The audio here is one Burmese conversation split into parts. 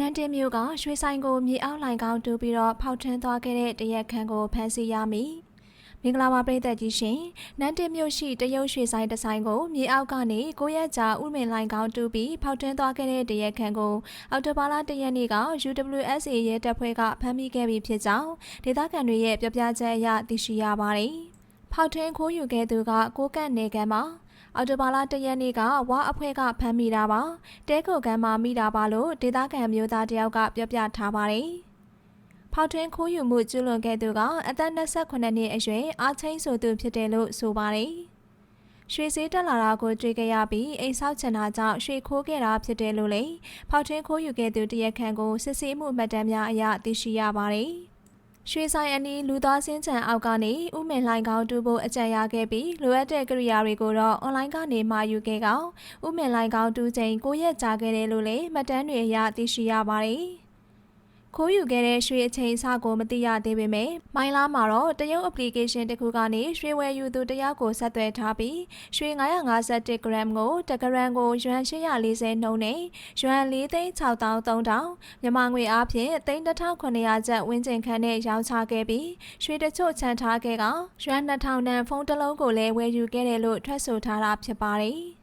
နန်တင်မျိုးကရွှေဆိုင်ကိုမြေအောက်လိုင်ကောင်းတူပြီးတော့ဖောက်ထွင်းသွားခဲ့တဲ့တရက်ခန့်ကိုဖမ်းဆီးရမိမင်္ဂလာပါပရိသတ်ကြီးရှင်နန်တင်မျိုးရှိတရုတ်ရွှေဆိုင်တစ်ဆိုင်ကိုမြေအောက်ကနေကိုရက်ကြာဥမင်လိုင်ကောင်းတူပြီးဖောက်ထွင်းသွားခဲ့တဲ့တရက်ခန့်ကိုအော်တိုဘာလတရက်နေ့က UWSA ရဲတပ်ဖွဲ့ကဖမ်းမိခဲ့ပြီးဖြစ်ကြောင်းဒေသခံတွေရဲ့ပြောပြချက်အရသိရှိရပါတယ်ဖောက်ထွင်းခိုးယူခဲ့သူကကိုကန့်နေကမ်းမှာ အော်တိုဘာလတရက်နေ့ကဝါအဖွဲ့ကဖမ်းမိတာပါတဲကိုကမ်းမှာမိတာပါလို့ဒေသခံမျိုးသားတယောက်ကပြောပြထားပါတယ်ဖောက်ထွင်းခိုးယူမှုကျူးလွန်ခဲ့သူကအသက်28နှစ်အရွယ်အာချင်းဆိုသူဖြစ်တယ်လို့ဆိုပါတယ်ရွှေစည်းတက်လာတာကိုတွေ့ခဲ့ရပြီးအိမ်ဆောက်ချင်တာကြောင့်ရွှေခိုးခဲ့တာဖြစ်တယ်လို့လေဖောက်ထွင်းခိုးယူခဲ့သူတရက်ခန့်ကိုစစ်ဆေးမှုမှတ်တမ်းများအရသိရှိရပါတယ် ရွှေဆိုင်အနီးလူသားစင်းချံအောက်ကနေဥမင်လှိုင်ကောင်းတူဖို့အကြံရခဲ့ပြီးလိုအပ်တဲ့ကိရိယာတွေကိုတော့အွန်လိုင်းကနေမှာယူခဲ့ကောင်ဥမင်လှိုင်ကောင်းတူချိန်ကိုရက်ကြာခဲ့တယ်လို့လည်းမှတ်တမ်းတွေအရသိရှိရပါတယ်။ ခိုးယူခဲ့တဲ့ရွှေအချိန်အစကိုမသိရသေးပေမဲ့မိုင်းလာမှာတော့တရုတ် application တစ်ခုကနေရွှေဝယ်ယူသူတယောက်ကိုဆက်သွယ်ထားပြီးရွှေ951 gram ကိုတဂရမ်ကိုယွမ်840နှုန်းနဲ့ယွမ်4,6300မြန်မာငွေအားဖြင့်3,900ကျပ်ဝန်းကျင်ခန့်နဲ့ရောင်းချခဲ့ပြီးရွှေတချို့ချန်ထားခဲ့ကယွမ်2,000တန်ဖုန်းတစ်လုံးကိုလည်းဝယ်ယူခဲ့တယ်လို့ထွက်ဆိုထားတာဖြစ်ပါတယ်။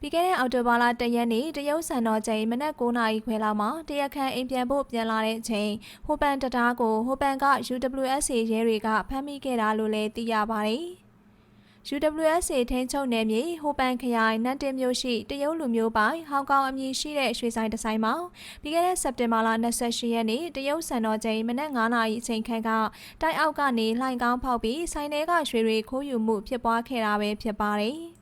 ပြီးခဲ့တဲ့အောက်တိုဘာလ၁ရက်နေ့တရုတ်စံတော်ချိန်မနက်9:00နာရီခွဲလောက်မှာတရက်ခန့်အိမ်ပြန်ဖို့ပြန်လာတဲ့အချိန်ဟိုပန်တတားကိုဟိုပန်က UWSA ရဲတွေကဖမ်းမိခဲ့တာလို့လည်းသိရပါတယ်။ UWSA ထင်းချုပ်နယ်မြေဟိုပန်ခရိုင်နတ်တင်မြို့ရှိတရုတ်လူမျိုးပိုင်ဟောင်ကောင်အမည်ရှိတဲ့ရွှေဆိုင်တစ်ဆိုင်မှာပြီးခဲ့တဲ့စက်တင်ဘာလ28ရက်နေ့တရုတ်စံတော်ချိန်မနက်9:00နာရီအချိန်ခန့်ကတိုက်အောက်ကနေလှိုင်ကောင်းဖောက်ပြီးဆိုင်ထဲကရွှေတွေခိုးယူမှုဖြစ်ပွားခဲ့တာပဲဖြစ်ပါတယ်။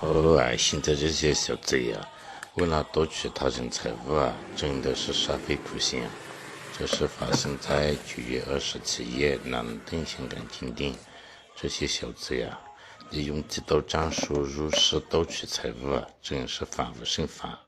偶尔现在这些小贼呀、为了夺取他人财物啊，真的是煞费苦心啊。这是发生在九月二十七日南登香港金店，这些小贼呀、利用地道战术入室盗取财物啊，真是防不胜防。